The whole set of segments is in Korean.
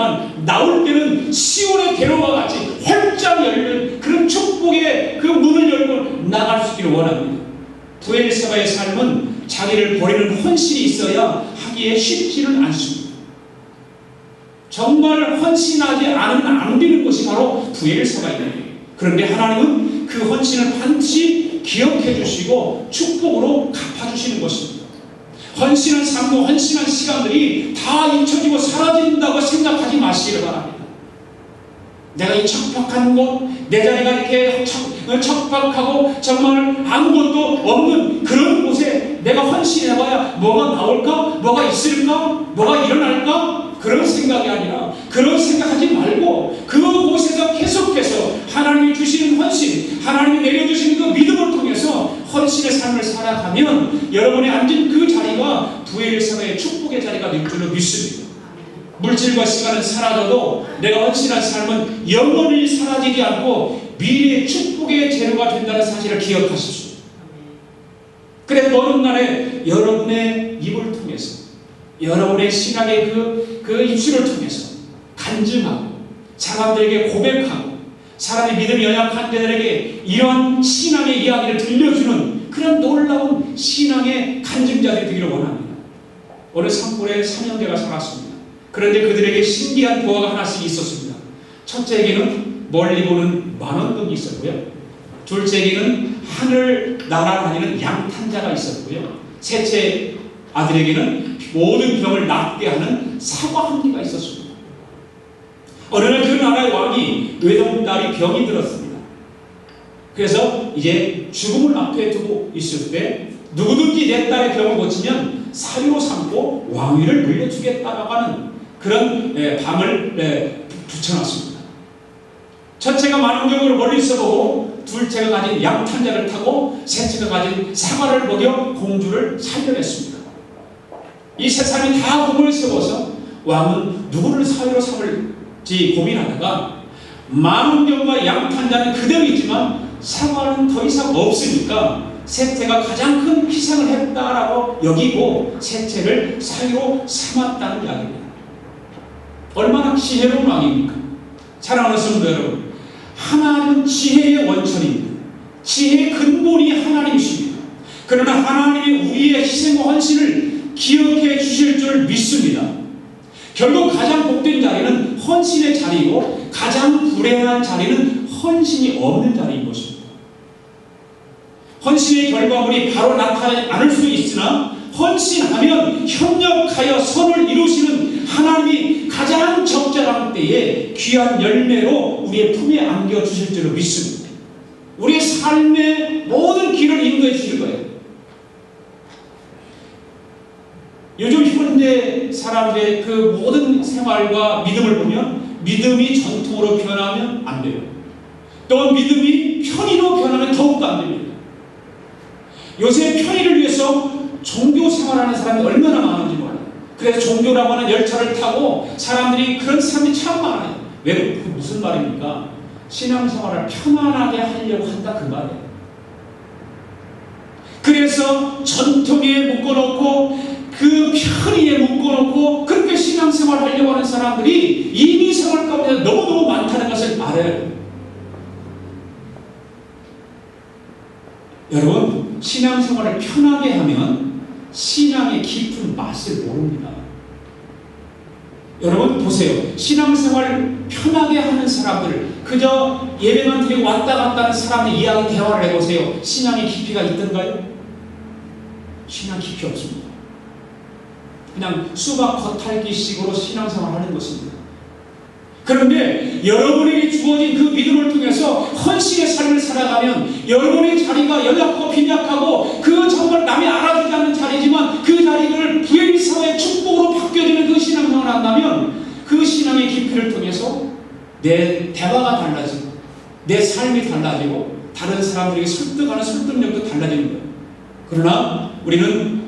하지만 나올 때는 시온의 대로와 같이 활짝 열린 그런 축복의 그 문을 열고 나갈 수 있기를 원합니다. 부엘사바의 삶은 자기를 버리는 헌신이 있어야 하기에 쉽지는 않습니다. 정말 헌신하지 않으면 안 되는 것이 바로 부엘사바입니다. 그런데 하나님은 그 헌신을 반드시 기억해 주시고 축복으로 갚아주시는 것입니다. 헌신한 삶과 헌신한 시간들이 다 잊혀지고 사라진다고 생각하지 마시기를 바랍니다. 내가 이 척박한 곳, 내 자리가 이렇게 척, 척박하고 정말 아무것도 없는 그런 곳에 내가 헌신해봐야 뭐가 나올까? 뭐가 있을까? 뭐가 일어날까? 그런 생각이 아니라 그런 생각하지 말고 그곳에서 계속해서 하나님이 주시는 헌신, 하나님이 내려주시는 그 믿음을 통해서 헌신의 삶을 살아가면 여러분이 앉은 그 자리가 부엘사의 축복의 자리가 될 줄로 믿습니다. 물질과 시간은 사라져도 내가 헌신한 삶은 영원히 사라지지 않고 미래의 축복의 재료가 된다는 사실을 기억하십시오. 그래서 어느 날에 여러분의 입을 통해서 여러분의 신앙의 그, 그 입술을 통해서 간증하고 사람들에게 고백하고 사람의 믿음이 연약한 자들에게 이런 신앙의 이야기를 들려주는 그런 놀라운 신앙의 간증자들이 되기를 원합니다. 어느 산골에 3년대가 살았습니다. 그런데 그들에게 신기한 부하가 하나씩 있었습니다. 첫째에게는 멀리 보는 만원금이 있었고요. 둘째에게는 하늘 날아다니는 양탄자가 있었고요. 셋째 아들에게는 모든 병을 낫게 하는 사과 한 개가 있었습니다. 어느 날 그 나라의 왕이 외동딸이 병이 들었습니다. 그래서 이제 죽음을 앞에 두고 있을 때 누구든지 내 딸의 병을 고치면 사유로 삼고 왕위를 물려주겠다라고 하는 그런 밤을 붙여놨습니다. 첫째가 만원경으로 멀리 있어보고 둘째가 가진 양탄자를 타고 셋째가 가진 사과를 먹여 공주를 살려냈습니다. 이세 사람이 다 공을 세워서 왕은 누구를 사유로 삼을 지 고민하다가 만원경과 양탄자는 그대로 있지만 사과는 더 이상 없으니까 셋째가 가장 큰 희생을 했다라고 여기고 셋째를 사유로 삼았다는 이야기입니다. 얼마나 지혜로운 왕입니까? 사랑하는 성도 여러분, 하나님은 지혜의 원천입니다. 지혜의 근본이 하나님이십니다. 그러나 하나님이 우리의 희생과 헌신을 기억해 주실 줄 믿습니다. 결국 가장 복된 자리는 헌신의 자리이고 가장 불행한 자리는 헌신이 없는 자리인 것입니다. 헌신의 결과물이 바로 나타나지 않을 수 있으나 헌신하면 협력하여 선을 이루시는 하나님이 가장 적절한 때에 귀한 열매로 우리의 품에 안겨 주실 줄로 믿습니다. 우리의 삶의 모든 길을 인도해 주실 거예요. 요즘 현대 사람들의 그 모든 생활과 믿음을 보면 믿음이 전통으로 변하면 안 돼요. 또 믿음이 편의로 변하면 더욱더 안 됩니다. 요새 편의를 위해서 종교 생활하는 사람이 얼마나 많은지 몰라요. 그래서 종교라고 하는 열차를 타고 사람들이 그런 사람이 참 많아요. 왜 그 무슨 말입니까? 신앙생활을 편안하게 하려고 한다 그 말이에요. 그래서 전통에 묶어놓고 그 편의에 묶어놓고 그렇게 신앙생활 하려고 하는 사람들이 이미 생활 가운데 너무너무 많다는 것을 알아요. 여러분, 신앙생활을 편하게 하면 신앙의 깊은 맛을 모릅니다. 여러분 보세요. 신앙생활 편하게 하는 사람들, 그저 예배만 드리고 왔다 갔다 하는 사람들 이야기 대화를 해보세요. 신앙의 깊이가 있던가요? 신앙 깊이 없습니다. 그냥 수박 겉핥기식으로 신앙생활 하는 것입니다. 그런데 여러분에게 주어진 그 믿음을 통해서 헌신의 삶을 살아가면 여러분의 자리가 연약하고 빈약하고 그 정말 남이 알아주지 않는 자리지만 그 자리를 부엘사의 축복으로 바뀌어지는 그 신앙생활을 한다면 그 신앙의 깊이를 통해서 내 대화가 달라지고 내 삶이 달라지고 다른 사람들에게 설득하는 설득력도 달라지는 거예요. 그러나 우리는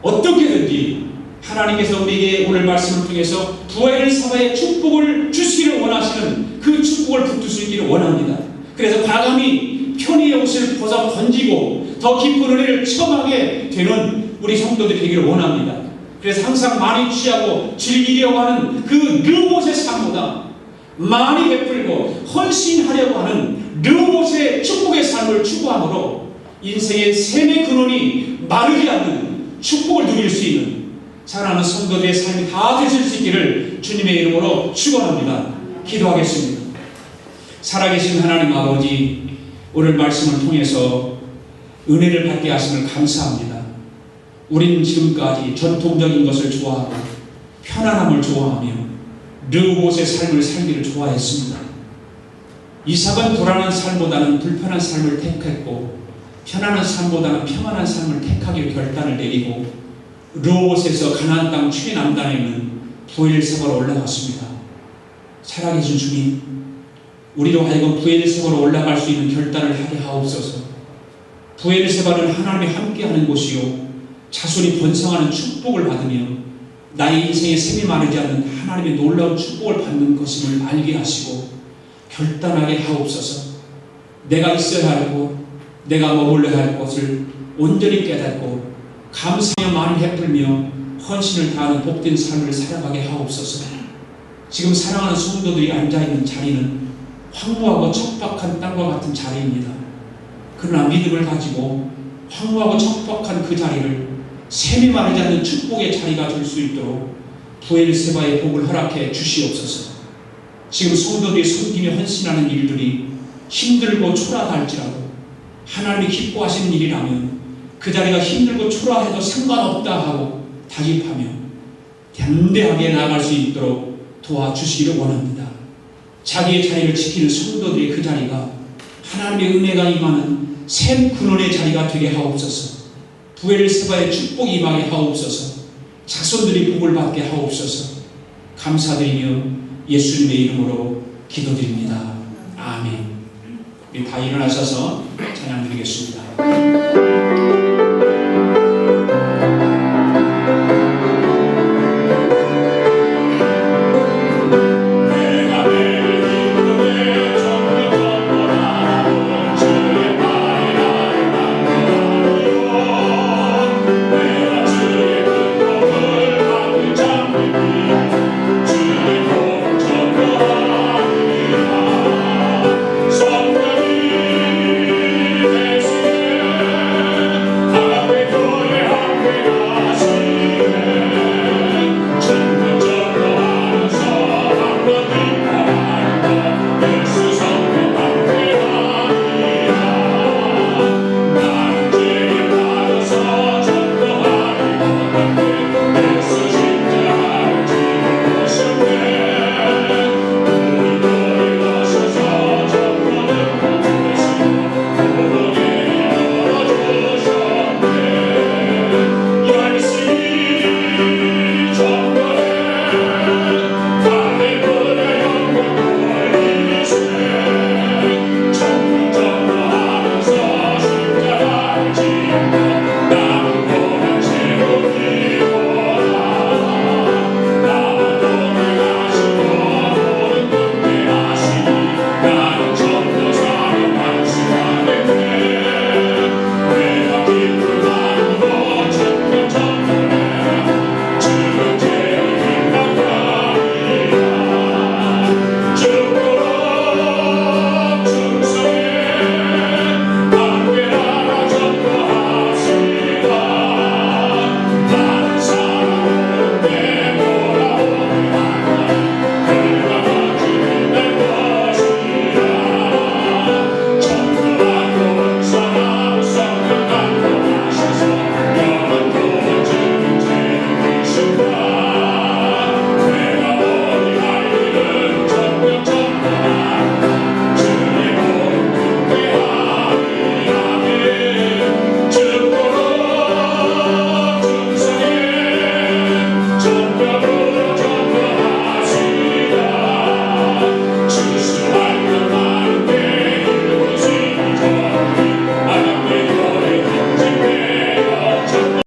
어떻게든지 하나님께서 우리에게 오늘 말씀을 통해서 부활 사바의 축복을 주시기를 원하시는 그 축복을 붙들 수 있기를 원합니다. 그래서 과감히 편의의 옷을 벗어 던지고 더 깊은 은혜를 체험하게 되는 우리 성도들이 되기를 원합니다. 그래서 항상 많이 취하고 즐기려고 하는 그 그곳에 삶보다 많이 베풀고 헌신하려고 하는 르봇의 축복의 삶을 추구함으로 인생의 샘의 근원이 마르지 않는 축복을 누릴 수 있는 사랑하는 성도들의 삶이 다 되실 수 있기를 주님의 이름으로 축원합니다. 기도하겠습니다. 살아계신 하나님 아버지 오늘 말씀을 통해서 은혜를 받게 하심을 감사합니다. 우리는 지금까지 전통적인 것을 좋아하고 편안함을 좋아하며 르봇의 삶을 살기를 좋아했습니다. 이삭은 불안한 삶보다는 불편한 삶을 택했고 편안한 삶보다는 평안한 삶을 택하기로 결단을 내리고 르봇에서 가나안 땅 최남단에 있는 부엘세바로 올라갔습니다. 살아계신 주님, 우리로 하여금 부엘세바로 올라갈 수 있는 결단을 하게 하옵소서. 부엘세바는 하나님이 함께하는 곳이요 자손이 번성하는 축복을 받으며 나의 인생에 샘이 마르지 않는 하나님의 놀라운 축복을 받는 것임을 알게 하시고 결단하게 하옵소서. 내가 있어야 할 곳, 내가 머물러야 할 곳을 온전히 깨닫고 감사하며 많이 베풀며 헌신을 다하는 복된 삶을 살아가게 하옵소서. 지금 사랑하는 성도들이 앉아 있는 자리는 황무하고 척박한 땅과 같은 자리입니다. 그러나 믿음을 가지고 황무하고 척박한 그 자리를 샘이 마르지 않는 축복의 자리가 될 수 있도록 부엘세바의 복을 허락해 주시옵소서. 지금 성도들이 섬기며 헌신하는 일들이 힘들고 초라할지라도 하나님이 기뻐하시는 일이라면 그 자리가 힘들고 초라해도 상관없다 하고 다짐하며 담대하게 나아갈 수 있도록 도와주시기를 원합니다. 자기의 자리를 지키는 성도들의 그 자리가 하나님의 은혜가 임하는 샘 근원의 자리가 되게 하옵소서. 부엘세바의 축복이 임하게 하옵소서. 자손들이 복을 받게 하옵소서. 감사드리며 예수님의 이름으로 기도드립니다. 아멘. 다 일어나셔서 찬양 드리겠습니다.